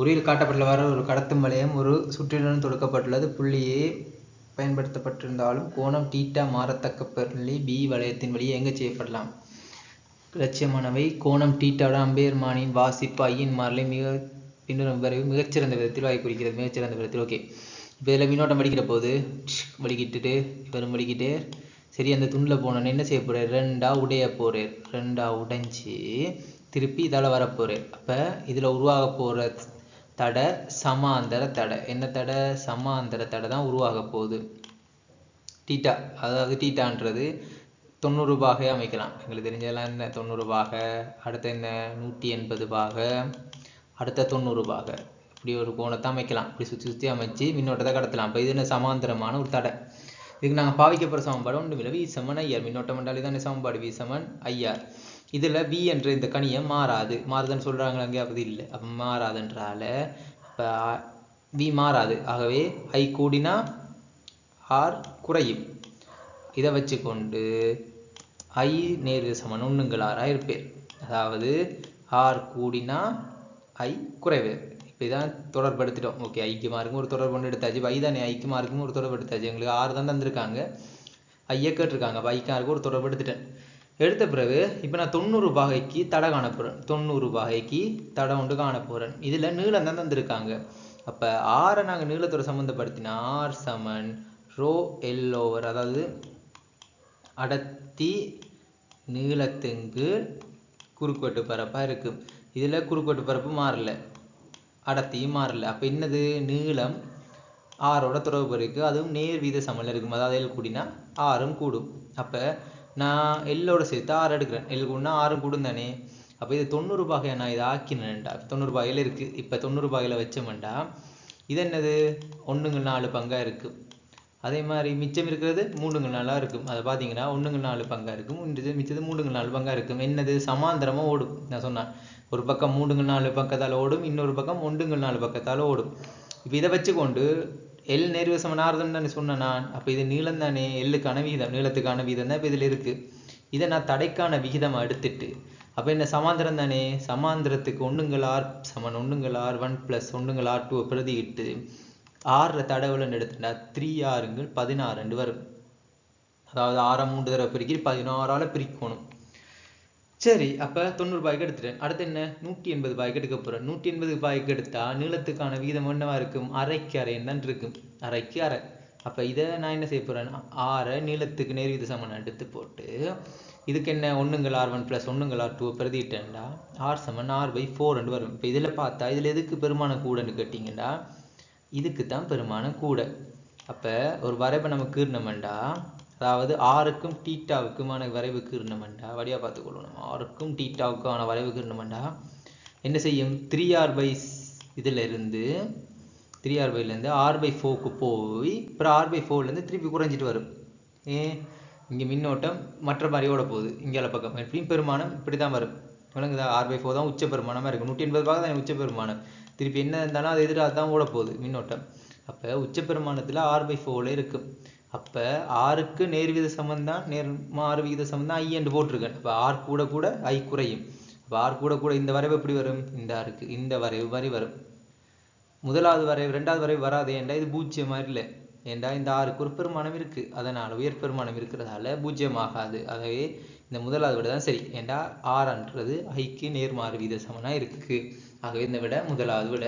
உரியில் உரையில் காட்டப்பட்டுள்ளவாறு ஒரு கடத்தும் வளையம் ஒரு சுற்றிலுடன் தொடுக்கப்பட்டுள்ளது. புள்ளியே பயன்படுத்தப்பட்டிருந்தாலும் கோணம் டீட்டா மாறத்தக்க புள்ளி பி வளையத்தின் வழியே எங்க செய்யப்படலாம். இலட்சியமானவை கோணம் டீட்டாவுடன் அம்பேர்மானின் வாசிப்பு ஐயின் மாறலை மிக பின்வரும் வரைவு மிகச்சிறந்த விதத்தில் வாய் குறிக்கிறது. மிகச்சிறந்த விதத்தில் ஓகே இப்போ இதில் மின்னோட்டம் வடிக்கிற போது வடிக்கிட்டுட்டு இவரும் வடிக்கிட்டு சரி அந்த துண்டில் போனோன்னு என்ன செய்ய போகிறார் ரெண்டா உடைய போகிறார் ரெண்டா உடைஞ்சி திருப்பி இதால் வரப்போகிறேன் அப்போ இதில் உருவாக போகிற தடை சமாந்தர தடை. என்ன தடை? சமாந்தர தடை தான் உருவாக போகுது. டீட்டா அதாவது டீட்டான்றது தொண்ணூறு பாகை அமைக்கலாம். எங்களுக்கு தெரிஞ்சதெல்லாம் என்ன? தொண்ணூறு பாகை. அடுத்து என்ன? நூற்றி எண்பது பாகை. அடுத்த தொண்ணூறு பாகை. இப்படி ஒரு கோணத்தை அமைக்கலாம். இப்படி சுற்றி சுற்றி அமைச்சு மின்னோட்டத்தை கடத்தலாம். அப்போ இது என்ன? சமாந்தரமான ஒரு தடை. இதுக்கு நாங்கள் பாவிக்க போகிற சமன்பாடு ஒன்றும் இல்லை வி சமன் ஐஆர் மின்னோட்டம் என்றாலே தானே சமன்பாடு? வி சமன் ஐஆர் இதில் வி என்ற இந்த கணியை மாறாது. மாறுதுன்னு சொல்கிறாங்களா அங்கே அப்படி இல்லை. அப்போ மாறாதுன்றால இப்போ வி மாறாது. ஆகவே ஐ கூடினா ஆர் குறையும். இதை வச்சு கொண்டு ஐ நேரு சமன் ஒன்றுங்கள் இருப்பேர் அதாவது ஆர் கூடினா ஐ குறைவு. இப்போ இதான் தொடர்படுத்திட்டோம் ஓகே ஐக்கு மார்க்கும் ஒரு தொடர்பு ஒன்று எடுத்தாச்சு. ஐ தானே? ஐக்கு மார்க்கும் ஒரு தொடர்பு எடுத்தாச்சு. எங்களுக்கு ஆறு தான் தந்திருக்காங்க. ஐயை கேட்டிருக்காங்க. அப்போ ஒரு தொடர்பு எடுத்துட்டேன். எடுத்த பிறகு இப்போ நான் தொண்ணூறு பாகைக்கு தடை காண போகிறேன் தொண்ணூறு பாகைக்கு தடை ஒன்று காண போகிறேன் இதில் நீளம் தான் தந்திருக்காங்க. அப்போ ஆரை நாங்கள் நீளத்தோட சம்மந்தப்படுத்தினா ஆர் சமன் ரோ எல் ஓவர் அதாவது அடர்த்தி நீளத்துங்கு குறுக்குவெட்டு பரப்பாக இருக்குது இதில் குறுக்குவெட்டு பரப்பு மாறல. அடர்த்தியும் மாறல. அப்போ என்னது? நீளம் ஆரோட தொடர்பு இருக்குது அதுவும் நேர் வீத சமனில் இருக்கும்? அதாவது எல் கூடினா ஆறும் கூடும். அப்போ நான் எல்லோட சேர்த்து ஆறு எடுக்கிறேன். எல்லுக்கு கூடனா ஆறும் கொடுந்தானே. அப்போ இது தொண்ணூறு பாகையை நான் இதை ஆக்கினேன்டா. தொண்ணூறு பாகையில் இருக்குது இப்போ தொண்ணூறு பாகையில் வச்சோம்டா இது என்னது? ஒன்றுங்கள் நாலு பங்காக இருக்குது அதே மாதிரி மிச்சம் இருக்கிறது மூணுங்க நாளாக இருக்கும். அதை பார்த்தீங்கன்னா ஒன்றுங்க நாலு பங்காக இருக்கும். மிச்சது மிச்சது நாலு பங்காக இருக்கும். என்னது? சமாந்தரமாக ஓடும். நான் சொன்னேன். ஒரு பக்கம் மூணுங்க நாலு பக்கத்தால் ஓடும். இன்னொரு பக்கம் ஒன்றுங்கள் நாலு பக்கத்தால் ஓடும். இப்போ இதை வச்சுக்கொண்டு எல் நேர்வு சமனார்தம் தானே சொன்னேன் நான் அப்போ இது நீளம் தானே? எல்லுக்கான விகிதம் நீளத்துக்கான விகிதம் தான் இப்போ இதில் இருக்குது இதை நான் தடைக்கான விகிதமாக எடுத்துட்டு அப்போ என்ன சமாந்திரம் தானே? சமாந்திரத்துக்கு ஒன்றுங்கள் ஆர் சமன் ஒன்றுங்கள் ஆர் ஒன் ப்ளஸ் ஒன்றுங்கள் ஆர் டூ பிரதியிட்டு ஆறுல தடவுலன்னு எடுத்துட்டா த்ரீ ஆறுங்கள் பதினாறு ரெண்டு வரும். அதாவது ஆறாம் மூன்று தடவை பிரிக்கி பதினாறால் பிரிக்கணும். சரி அப்போ தொண்ணூறு பாய்க்கு எடுத்துட்டேன். அடுத்து என்ன? நூற்றி எண்பது பாய்க்கு எடுக்க போகிறேன் நூற்றி எண்பது பாய்க்கு எடுத்தா நீளத்துக்கான வீதம் என்னவா இருக்கும்? அரைக்கு அரை என்னன்னு இருக்கும். அரைக்கு அரை. அப்போ இதை நான் என்ன செய்ய போகிறேன் ஆறை நீளத்துக்கு நேர் வீத சமன் எடுத்து போட்டு இதுக்கு என்ன? ஒன்றுங்கள் ஆர் ஒன் ப்ளஸ் ஒன்றுங்கள் ஆர் டூ பிரதிட்டேன்டா ஆர் சமன் ஆர் பை ஃபோர் ரெண்டு வரும். இப்போ இதில் பார்த்தா இதில் எதுக்கு பெருமானம் கூடன்னு கேட்டிங்கன்னா இதுக்கு தான் பெருமானம் கூட. அப்போ ஒரு வரைவை நம்ம கீர்ணமெண்டா அதாவது ஆறுக்கும் டீட்டாவுக்குமான வரைவு வழியாக வடியாக நம்ம. ஆறுக்கும் டீட்டாவுக்கான வரைவுக்கு கீர்ணமெண்டா என்ன செய்யும்? த்ரீ ஆர் பை இதில் இருந்து த்ரீ ஆர் பைலேருந்து ஆர் பை ஃபோருக்கு போய் அப்புறம் ஆர் பை ஃபோர்லேருந்து திருப்பி குறைஞ்சிட்டு வரும். ஏன் இங்கே மின்னோட்டம் மற்ற மாதிரியோட போகுது. இங்கே பக்கம். எப்படியும் பெருமானம் இப்படி தான் வரும். விளங்குதா? ஆர் பை ஃபோர் தான் உச்ச பெருமானமாக இருக்கும். நூற்றி எண்பது பாகம் தான் உச்ச பெருமானம். திருப்பி என்ன இருந்தாலும் அது எதிராக தான் ஓட போகுது மின்னோட்டம். அப்போ உச்ச பெருமானத்தில் ஆர் பை ஃபோரில் இருக்கும். அப்போ ஆறுக்கு நேர்வீத விகித சமந்தான் நேர் மாறு விகித சமந்தான் ஐ என்று போட்டிருக்கேன். அப்போ ஆர் கூட கூட ஐ குறையும். அப்போ ஆர் கூட கூட இந்த வரைவு எப்படி வரும்? இந்த ஆருக்கு இந்த வரைவு மாதிரி வரும். முதலாவது வரைவு ரெண்டாவது வரைவு வராது. ஏண்டா இது பூஜ்ஜியம் மாதிரி இல்லை. ஏண்டா இந்த ஆறுக்கு ஒரு பெருமானம் இருக்குது அதனால் உயர் பெருமானம் இருக்கிறதால பூஜ்ஜியம் ஆகாது. ஆகவே இந்த முதலாவது விட தான் சரி. ஏண்டா ஆறுன்றது ஐக்கு நேர்மாறு வீத சமனாக இருக்குது ஆகவே இந்த விட முதலாவது விட.